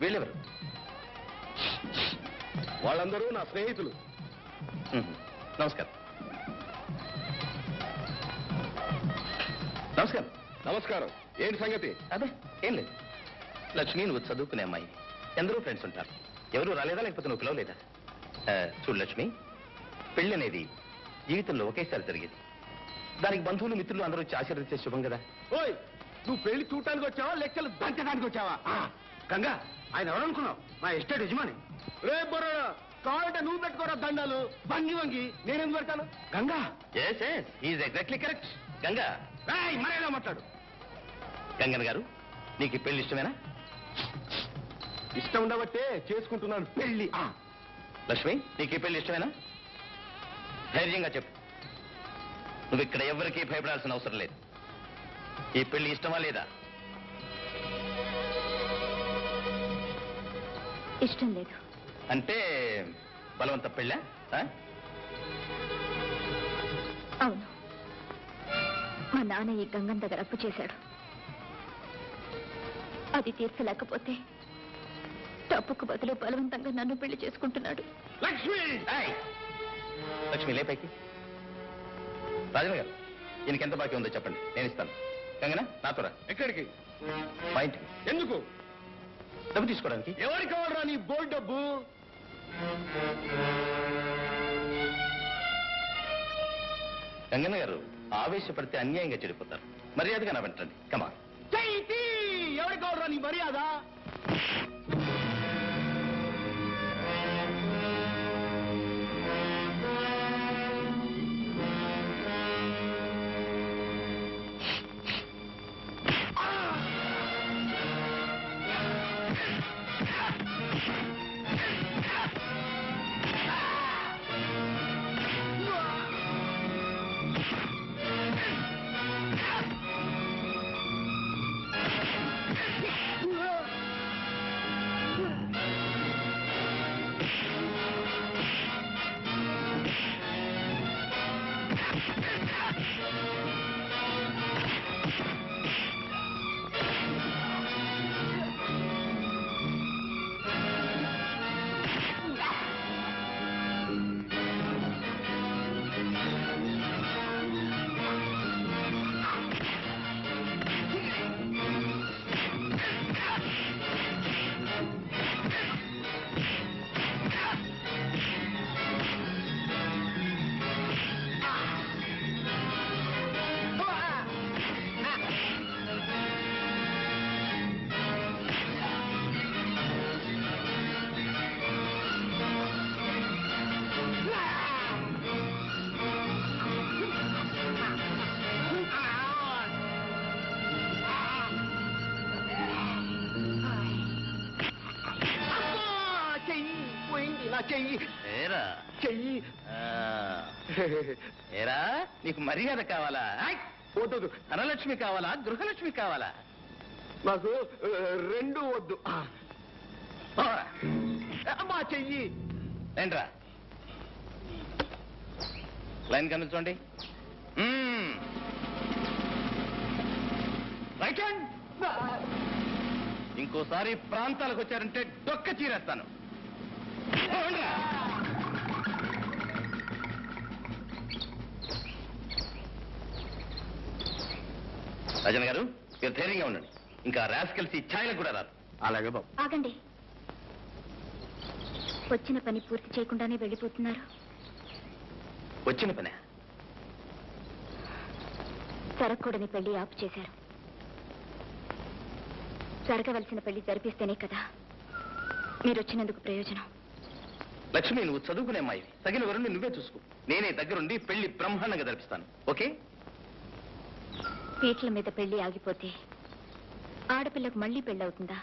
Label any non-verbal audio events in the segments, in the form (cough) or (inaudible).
వీళ్ళెవరు? వాళ్ళందరూ నా స్నేహితులు. నమస్కారం. నమస్కారం. నమస్కారం. ఏంటి సంగతి? అదే ఏం లేదు. లక్ష్మి నువ్వు చదువుకునే అమ్మాయి. ఎందరో ఫ్రెండ్స్ ఉంటారు. ఎవరు రాలేదా లేకపోతే నువ్వు పిలవలేదా? చూడు లక్ష్మి పెళ్ళి అనేది జీవితంలో ఒకేసారి జరిగేది. దానికి బంధువులు మిత్రులు అందరూ వచ్చి ఆశీర్వదించే శుభం కదా. ఓయ్ నువ్వు పెళ్ళి చూడటానికి వచ్చావా లెక్కలు దంచడానికి వచ్చావా? గంగా ఆయన ఎవరనుకున్నావు? మా ఎస్టేట్ యజమాని. రే బొర్రా కావాలంటే నువ్వు పెట్టుకోరా దండాలు. వంగి వంగి నేనేం పెడతాను? Ganga? Yes yes is exactly correct Ganga. ఏయ్, మరేలా మాట్లాడు? గంగన్ గారు నీకు ఈ పెళ్ళి ఇష్టమేనా? ఇష్టం ఉండబట్టే చేసుకుంటున్నాను. పెళ్ళి ఆ, లక్ష్మి నీకు ఈ పెళ్ళి ఇష్టమేనా? ధైర్యంగా చెప్పు. నువ్వు ఇక్కడ ఎవరికీ భయపడాల్సిన అవసరం లేదు. ఈ పెళ్ళి ఇష్టమా లేదా? ఇష్టం లేదు. అంటే బలవంత పెళ్ళా? ఆ? అవును. మా నాన్న ఈ గంగం దగ్గర అప్పు చేశాడు. అది తీర్చలేకపోతే తప్పుకు బదులు బలవంతంగా నన్ను పెళ్ళి చేసుకుంటున్నాడు. లక్ష్మి! ఏయ్! లక్ష్మి లే పైకి. రాజన్ గారు ఎంత బాకీ ఉందో చెప్పండి. నేను ఇస్తాను. గంగనా నాతో రా ఎక్కడికి? మా ఇంటికి. ఎందుకు? డబ్బు తీసుకోవడానికి. ఎవరికి కావాలరా నీ బోల్ డబ్బు? గంగన్న గారు ఆవేశపడితే అన్యాయంగా చెడిపోతారు. మర్యాదగా నా వెంటండి కమా చైతి ఎవరికి కావాలరా నీ మర్యాద? ఏరా నీకు మర్యాద కావాలా! వద్దు ధనలక్ష్మి కావాలా? గృహలక్ష్మి కావాలా? నాకు రెండు వద్దు. అమ్మా చెయ్యి. రండ్రా లైన్ కనిపించండి. ఇంకోసారి ప్రాంతాలకు వచ్చారంటే డొక్క చీరేస్తాను. రాజన్ గారు మీరు ధైర్యంగా ఉండండి. ఇంకా ర్యాస్ కలిసి ఛాయలకు కూడా రాదు. అలాగే బాబు. ఆగండి. వచ్చిన పని పూర్తి చేయకుండానే వెళ్ళిపోతున్నారు. వచ్చిన పనే? జరగకూడని పెళ్ళి ఆపు చేశారు. జరగవలసిన పెళ్ళి జరిపిస్తేనే కదా మీరు వచ్చినందుకు ప్రయోజనం. లక్ష్మి నువ్వు చదువుకునే అమ్మాయి. తగిన వరుణ్ణి నువ్వే చూసుకో. నేనే దగ్గరుండి పెళ్ళి బ్రహ్మాండంగా జరిపిస్తాను. ఓకే? పీటల మీద పెళ్ళి ఆగిపోతే ఆడపిల్లకు మళ్ళీ పెళ్ళవుతుందా?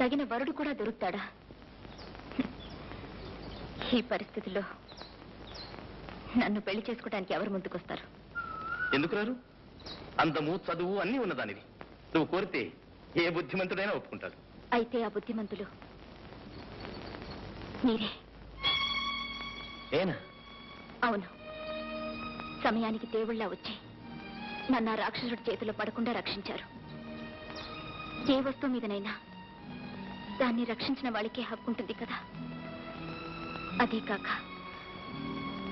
తగిన వరుడు కూడా దొరుకుతాడా? ఈ పరిస్థితిలో నన్ను పెళ్ళి చేసుకోవడానికి ఎవరు ముందుకొస్తారు? ఎందుకు రారు అందము చదువు అన్నీ ఉన్నదానివి. నువ్వు కోరితే ఏ బుద్ధిమంతుడైనా ఒప్పుకుంటాడు. అయితే ఆ బుద్ధిమంతులు మీరే. ఏనా అవును. సమయానికి దేవుళ్ళ వచ్చి నన్ను రాక్షసుడి చేతిలో పడకుండా రక్షించారు. ఏ వస్తువు మీదనైనా దాన్ని రక్షించిన వాళ్ళకే హక్కుంటుంది కదా? అదే కాక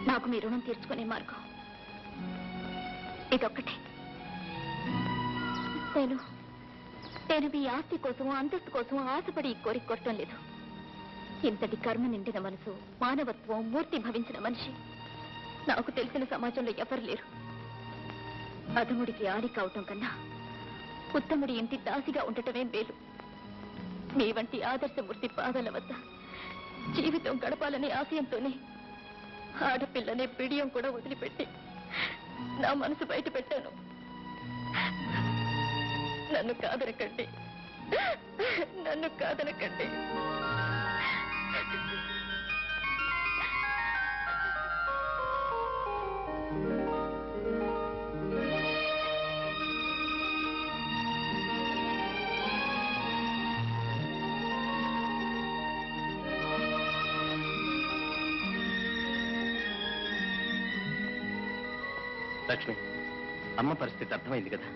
నాకు మీ రుణం తీర్చుకునే మార్గం ఇదొక్కటే. నేను నేను మీ ఆస్తి కోసం అంతస్తు కోసం ఆశపడి ఈ కోరిక కొట్టడం లేదు. ఇంతటి కర్మ నిండిన మనసు మానవత్వం మూర్తి భవించిన మనిషి నాకు తెలిసిన సమాజంలో ఎవరు లేరు. అధముడికి ఆడి కావటం కన్నా ఉత్తముడి ఇంటి దాసిగా ఉండటమే మేలు. మీ వంటి ఆదర్శమూర్తి పాదాల వద్ద జీవితం గడపాలనే ఆశయంతోనే ఆడపిల్లనే పిడియం కూడా వదిలిపెట్టి నా మనసు బయట పెట్టాను. నన్ను కాదనకండి. నన్ను కాదనకండి. లక్ష్మి అమ్మ పరిస్థితి అర్థమైంది కదా?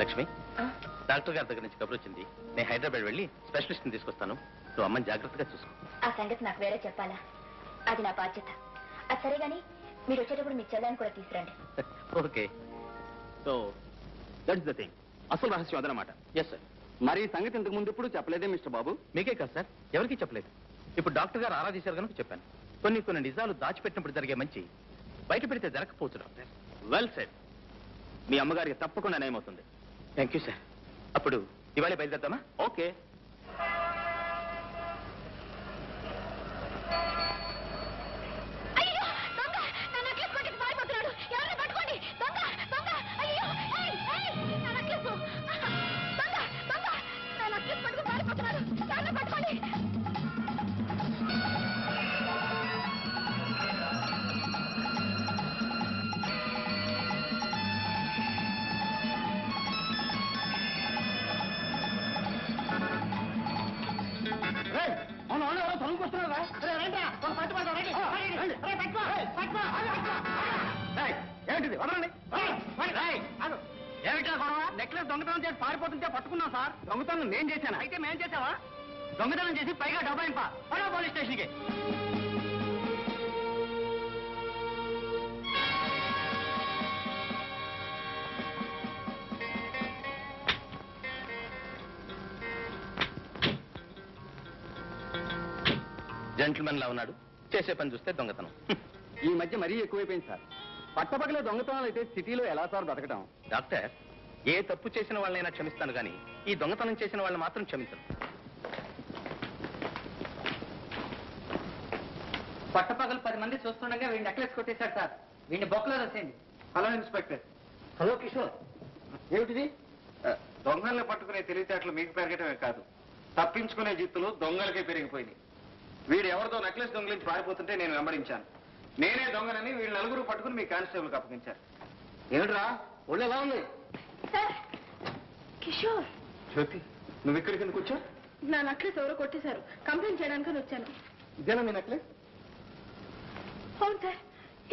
లక్ష్మి డాక్టర్ గారి దగ్గర నుంచి కబురు వచ్చింది నేను హైదరాబాద్ వెళ్ళి స్పెషలిస్ట్ని తీసుకొస్తాను. నువ్వు అమ్మని జాగ్రత్తగా చూసుకో. ఆ సంగతి నాకు వేరే చెప్పాలా? అది నా బాధ్యత. అది సరే గాని మీరు వచ్చేటప్పుడు మీ చెల్లాన్ని కూడా తీసురండి (laughs) okay. So that's the thing అసలు రహస్యం అదనమాట. ఎస్ సార్ మరి ఈ సంగతి ఇంతకు ముందు ఎప్పుడు చెప్పలేదే మిస్టర్ బాబు? మీకే కాదు సార్. ఎవరికీ చెప్పలేదు. ఇప్పుడు డాక్టర్ గారు ఆరాధించారు కనుక చెప్పాను. కొన్ని కొన్ని నిజాలు దాచిపెట్టినప్పుడు జరిగే మంచి బయట పెడితే జరగకపోవచ్చు డాక్టర్ వెల్ సెడ్ మీ అమ్మగారికి తప్పకుండా నయమవుతుంది. థ్యాంక్ యూ సార్ అప్పుడు ఇవాళ బయలుదేద్దామా ఓకే నెక్లెస్ దొంగతనం చేసి పారిపోతుంటే పట్టుకున్నాం సార్. దొంగతనం నేను చేశాను? అయితే మేం చేసావా దొంగతనం చేసి పైగా డబ్బాయింపా. పడవ పోలీస్ స్టేషన్కి. జెంటిల్మెన్ లా ఉన్నాడు. చేసే పని చూస్తే దొంగతనం. ఈ మధ్య మరీ ఎక్కువైపోయింది సార్. పట్టపగలే దొంగతనాలు అయితే సిటీలో ఎలా సార్ బతకటం? డాక్టర్ ఏ తప్పు చేసిన వాళ్ళైనా క్షమిస్తాను కానీ ఈ దొంగతనం చేసిన వాళ్ళని మాత్రం క్షమించను. పట్టపగలు పది మంది చూస్తుండగా వీడిని నెక్లెస్ కొట్టేశాడు సార్. వీడిని బొక్కలో రాసేయండి. Hello inspector. హలో కిషోర్. ఏమిటిది? దొంగల్ని పట్టుకునే తెలివితేటలు మీకు పెరగటమే కాదు. తప్పించుకునే జిత్తులు దొంగలకే పెరిగిపోయినాయి. వీడు ఎవరితో నెక్లెస్ దొంగలించి పారిపోతుంటే నేను వెంబడించాను. నేనే దొంగనని వీళ్ళు నలుగురు పట్టుకుని మీ కానిస్టేబుల్కి అప్పగించారు. ఏమిట్రా? ఒళ్ళు ఎలా ఉంది? సార్ కిషోర్. జ్యోతి నువ్వు ఇక్కడికి ఎందుకు వచ్చా నా నెక్లెస్ ఎవరో కొట్టేశారు. కంప్లైంట్ చేయడానికి వచ్చాను. ఇదేనా మీ నెక్లెస్ అవును సార్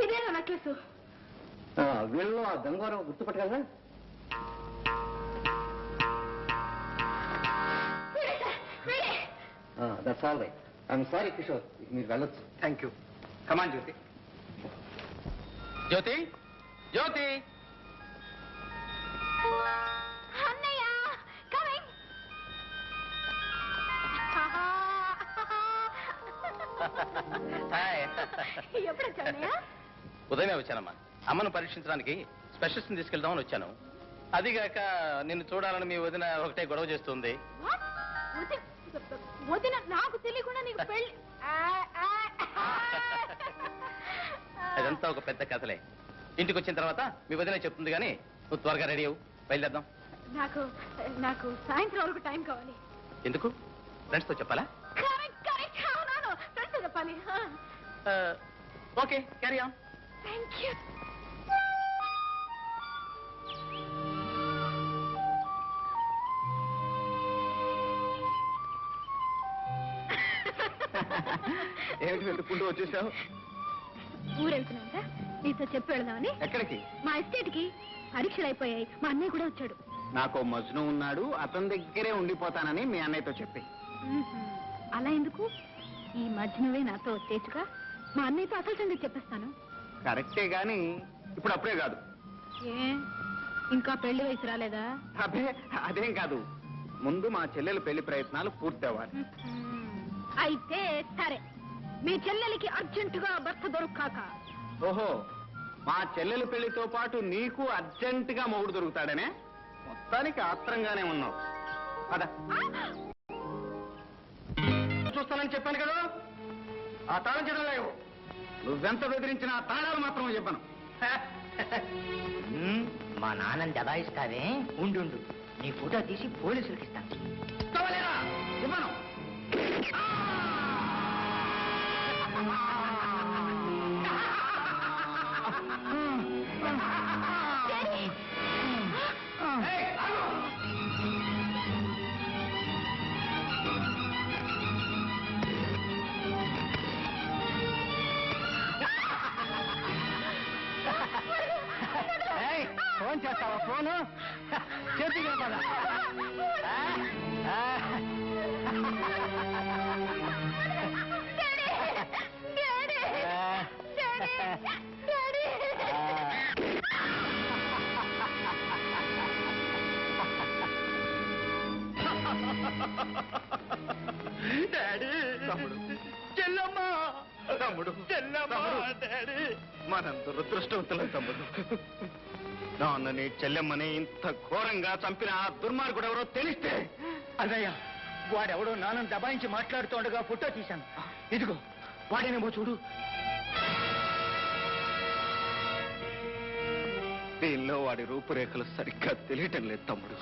ఇదే నా నెక్లెస్. వీళ్ళు ఆ దొంగవారు గుర్తుపట్టగలరా? That's all right I'm sorry Kishore. మీరు వెళ్ళొచ్చు. Thank you come on Jyothi Jyothi Jyothi ఉదయమే వచ్చానమ్మా. అమ్మను పరీక్షించడానికి స్పెషలిస్ట్ని తీసుకెళ్దామని వచ్చాను. అదిగాక నిన్ను చూడాలని మీ వదిన ఒకటే గొడవ చేస్తుంది? వదిన వదిన నాకు తెలియకుండా నీకు పెళ్ళి. అదంతా ఒక పెద్ద కథలే. ఇంటికి వచ్చిన తర్వాత మీ వదిలే చెప్తుంది కానీ నువ్వు త్వరగా రెడీ అవ్వు. బయలుదేద్దాం నాకు నాకు సాయంత్రం వరకు టైం కావాలి. ఎందుకు? ఫ్రెండ్స్తో చెప్పాలా? ఫ్రెండ్స్ చెప్పాలి. Okay carry on thank you ఏమిటి వెతుక్కుంటూ వచ్చేసావు? ఊరెళ్తున్నాంట నీతో చెప్పి వెళదామని. ఎక్కడికి? మా ఎస్టేట్కి పరీక్షలు అయిపోయాయి. మా అన్నయ్య కూడా వచ్చాడు. నాకు మజ్ను ఉన్నాడు. అతని దగ్గరే ఉండిపోతానని మీ అన్నయ్యతో చెప్పి. అలా ఎందుకు? ఈ మధ్యనవే నాతో వచ్చేట్టుగా మా అన్నయ్యతో అసలు సంగతి చెప్పేస్తాను. కరెక్టే గాని ఇప్పుడు అప్పుడే కాదు. ఏ? ఇంకా పెళ్ళి వయసు రాలేదా? అబ్బే అదేం కాదు. ముందు మా చెల్లెల పెళ్ళి ప్రయత్నాలు పూర్తి అవ్వాలి మ్మ్హ్మ్. అయితే సరే. మీ చెల్లెలికి అర్జెంటుగా భర్త దొరకాక ఓహో. మా చెల్లెల పెళ్ళితో పాటు నీకు అర్జెంటుగా మొగుడు దొరుకుతాడనే? మొత్తానికి ఆత్రంగానే ఉన్నావు. పద. చూస్తానని చెప్పాను కదా? ఆ తాళం చెదలేవు నువ్వెంత బెదిరించినా ఆ తాళాలు మాత్రం చెప్పను. మా నాన్నని దబాయిస్తావే? ఉండు ఉండు. నీ ఫోటో తీసి పోలీసులకి ఇస్తాను. ఇవ్వను చేతికి (laughs) పద డాడీ! తమ్ముడు. చెల్లమ్మ! తమ్ముడు. చెల్లమ్మ! తమ్ముడు. డాడీ! మనంత దురదృష్టవంతులం తమ్ముడు. నాన్నని చెల్లెమ్మని ఇంత ఘోరంగా చంపిన ఆ దుర్మార్గుడు ఎవరో తెలిస్తే? అదయ్యా వాడెవడో నాన్నని దబాయించి మాట్లాడుతుండగా ఫోటో తీశాను. ఇదిగో వాడేనేమో చూడు. దీనిలో వాడి రూపురేఖలు సరిగ్గా తెలియటం లేదు తమ్ముడు.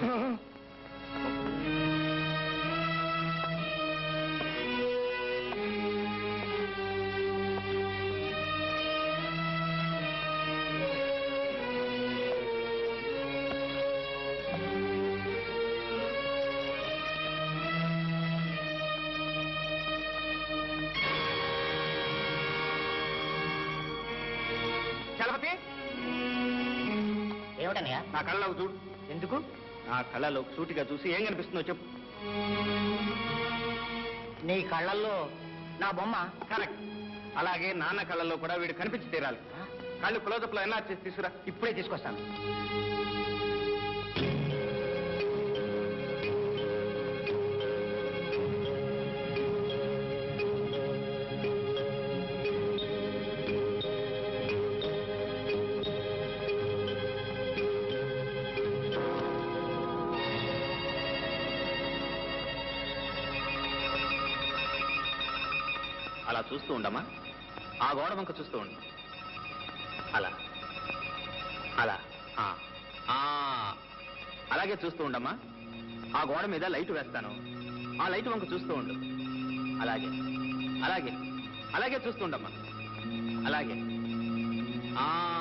చలపతి ఏమిటనయ్యా నా కళ్ళలోకి చూడు. ఎందుకు? నా కళ్ళలోకి సూటిగా చూసి ఏం కనిపిస్తుందో చెప్పు. నీ కళ్ళల్లో నా బొమ్మ? కరెక్ట్. అలాగే నాన్న కళ్ళలో కూడా వీడు కనిపించి తీరాలి. కళ్ళు క్లోజప్లో చేసి తీసుకురా. ఇప్పుడే తీసుకొస్తాను. చూస్తూ ఉండమ్మా. ఆ గోడ వంక చూస్తూ ఉండు. అలా. అలా. ఆ, ఆ. అలాగే చూస్తూ ఉండమ్మా. ఆ గోడ మీద లైట్ వేస్తాను. ఆ లైట్ వంక చూస్తూ ఉండు. అలాగే. అలాగే. అలాగే చూస్తూ ఉండమ్మా. అలాగే. ఆ.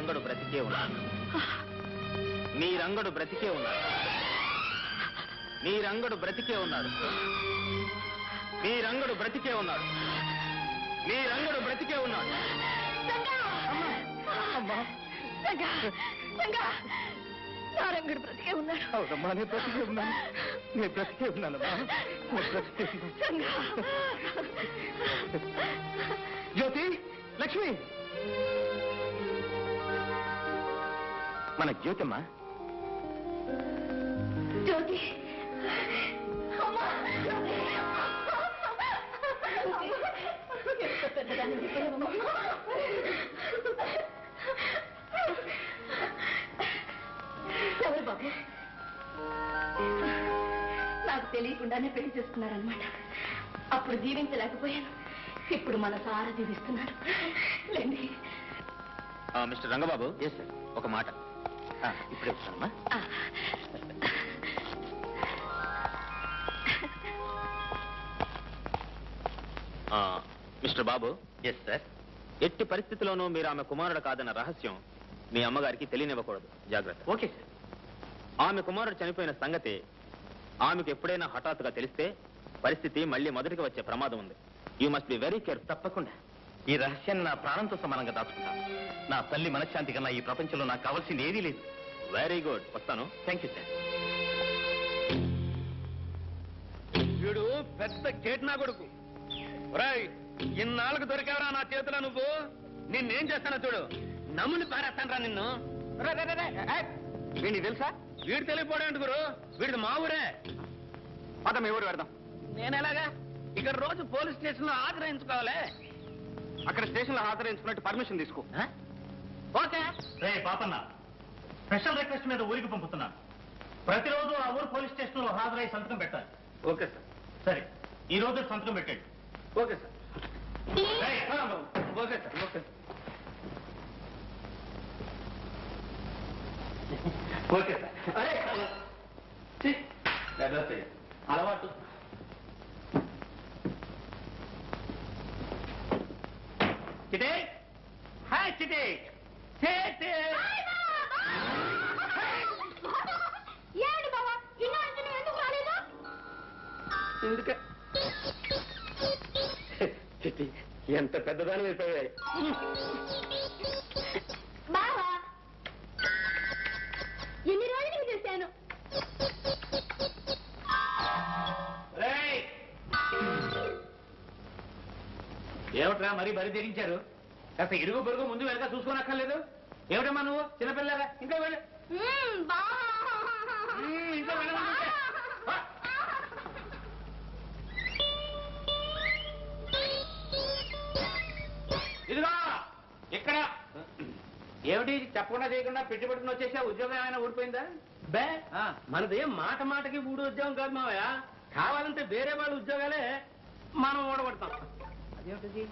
రంగడు బ్రతికే ఉన్నాడు మీ రంగడు బ్రతికే ఉన్నాడు మీ రంగడు బ్రతికే ఉన్నాడు మీ రంగడు బ్రతికే ఉన్నాడు మీ రంగడు బ్రతికే ఉన్నాడు బ్రతికే ఉన్నాడు అవునమ్మా నేను బ్రతికే ఉన్నాను. నేను బ్రతికే ఉన్నానమ్మా. నేను బ్రతికే ఉన్నాను. జ్యోతి లక్ష్మి! మన జ్యోతమ్మా? జ్యోతి. ఎవరు బాబు? నాకు తెలియకుండానే పెళ్ళి చేసుకున్నారనమాట అప్పుడు జీవించలేకపోయాను. ఇప్పుడు మన సారా జీవిస్తున్నాడు లేండి. మిస్టర్ రంగబాబు ఎస్ సార్ ఒక మాట. ఇప్పుడే వస్తానమ్మా. మిస్టర్ బాబు. ఎస్ సార్ ఎట్టి పరిస్థితిలోనూ మీరు ఆమె కుమారుడు కాదన్న రహస్యం మీ అమ్మగారికి తెలియనివ్వకూడదు. జాగ్రత్త. ఓకే సార్ ఆమె కుమారుడు చనిపోయిన సంగతి ఆమెకు ఎప్పుడైనా హఠాత్తుగా తెలిస్తే పరిస్థితి మళ్ళీ మొదటికి వచ్చే ప్రమాదం ఉంది. You must be very care తప్పకుండా. ఈ రహస్యాన్ని నా ప్రాణంతో సమానంగా దాచుకుంటాను. నా తల్లి మనశ్శాంతి కన్నా ఈ ప్రపంచంలో నాకు కావాల్సింది ఏదీ లేదు. వెరీ గుడ్ వస్తాను. థ్యాంక్ యూ సార్ వీడు పెద్ద కేట్ నా కొడుకు ఒరేయ్ ఇన్నాళ్ళకు దొరికావరా నా చేతిలో నువ్వు? నిన్నేం చేస్తానో చూడు. నమ్ముని పారేస్తానరా నిన్ను. రే, రే, రే, రే, ఏయ్, వీడిని తెలుసా? వీడు తెలియపోవడం గురు? వీడిది మా ఊరే. పద మీ ఊరు పెడదాం నేను ఎలాగా? ఇక్కడ రోజు పోలీస్ స్టేషన్లో హాజరాయించుకోవాలి అక్కడ స్టేషన్లో హాజరాయించుకున్నట్టు పర్మిషన్ తీసుకో. ఓకే. రే పాపన్న స్పెషల్ రిక్వెస్ట్ మీద ఊరికి పంపుతున్నాను ప్రతిరోజు ఆ ఊరు పోలీస్ స్టేషన్లో హాజరై సంతకం పెట్టాలి. Okay sir. సరే ఈ రోజు సంతకం పెట్టండి okay sir. Okay sir. Okay okay sir. అలవాటు. చిటే హాయ్ చిటే చిటే ఏమిటి బాబా ఇన్నాళ్ళు నువ్వు ఎందుకు రాలేదు? ఎందుకే? చిట్టి (laughs) ఎంత పెద్దదాని అయిపోయాయి ఏమిట్రా మరీ బరి తెగించారు? కాస్త ఇరుగు పొరుగు ముందు వెనక చూసుకోనక్కర్లేదు. ఏమిటమ్మా నువ్వు? చిన్నపిల్లగా ఇంకా వెళ్ళు. వా. ఇదిగో ఇక్కడ. ఏమిటి చెప్పకుండా చేయకుండా పెట్టుబడుకుని వచ్చేసా ఉద్యోగం ఏమైనా ఊడిపోయిందా? బే మనది మాట మాటకి ఊడు ఉద్యోగం కాదు మావయ్య. కావాలంటే వేరే వాళ్ళ ఉద్యోగాలే మనం ఓడగొడతాం అదేమిటిది?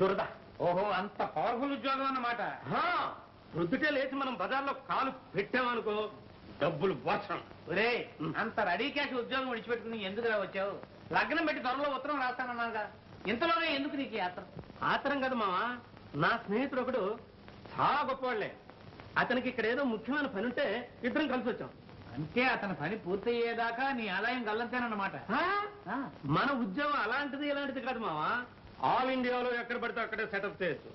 దురద. ఓహో అంత పవర్ఫుల్ ఉద్యోగం అన్నమాట. హా, ప్రొద్దుటే లేచి మనం బజార్లో కాలు పెట్టామనుకో డబ్బులు వర్షం ఒరే అంత రెడీ క్యాష్ ఉద్యోగం విడిచిపెట్టుకుని ఎందుకు రా వచ్చావు? లగ్నం పెట్టి త్వరలో ఉత్తరం రాస్తానన్నాగా ఇంతలోనే ఎందుకు నీకు ఆత్రం? ఆతరం కదా మావా నా స్నేహితుడు ఒకడు చాలా గొప్పవాళ్ళే. అతనికి ఇక్కడ ఏదో ముఖ్యమైన పని ఉంటే ఇద్దరం కలిసి వచ్చాం అంటే అతని పని పూర్తయ్యేదాకా నీ ఆదాయం గల్లంతేనన్నమాట? ఆ. మన ఉద్యోగం అలాంటిది ఇలాంటిది కాదు మావా ఆల్ ఇండియాలో ఎక్కడ పడితే అక్కడే సెటప్ చేయొచ్చు